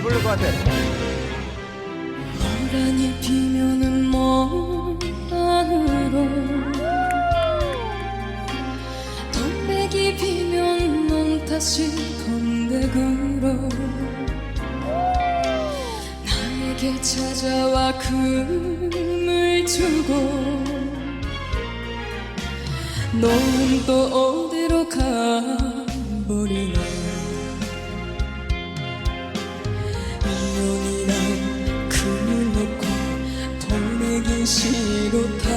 부를 것 같아. 고라니 피면은 먼 안으로 덤백이 피면 넌 다시 덤백으로 나에게 찾아와 금을 주고 너는 또 어디로 가버리나 보내기 싫었다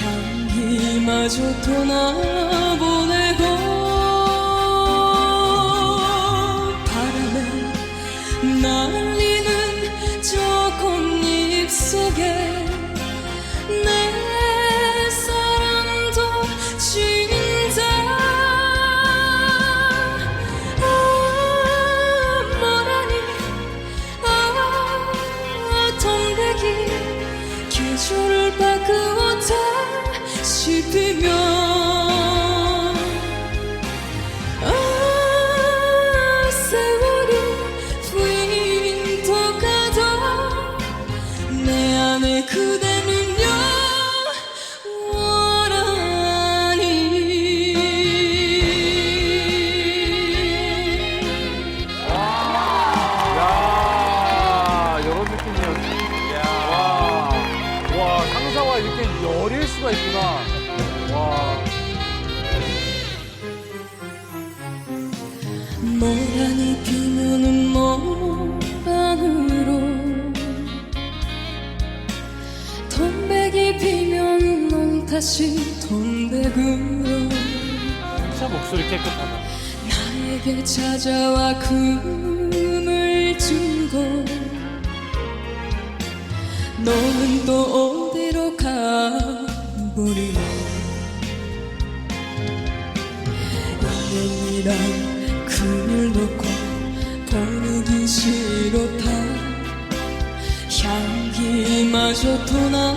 향기마저 떠나 싶으면 아 세월이 휘도 가도 내 안에 그대는요 원하니 야, 이런 느낌이었지. 와, 와, 상사와 이렇게 열일 수가 있구나. 모란이 피면은 모란으로. 돈백이 피면 넌 다시 돈백으로. 진짜 목소리 깨끗하다. 나에게 찾아와 금 그저 도난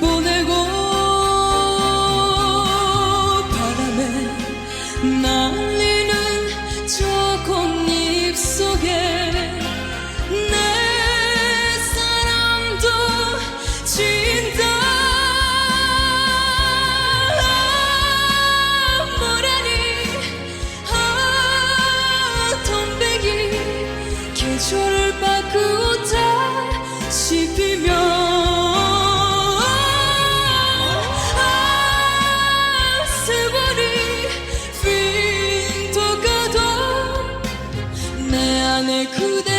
보내고 바람에 날리는 저 꽃잎 속에 내 사랑도 진다 모래니 아 덤비기 계절을 바꾸자. 아, 내 안에 그대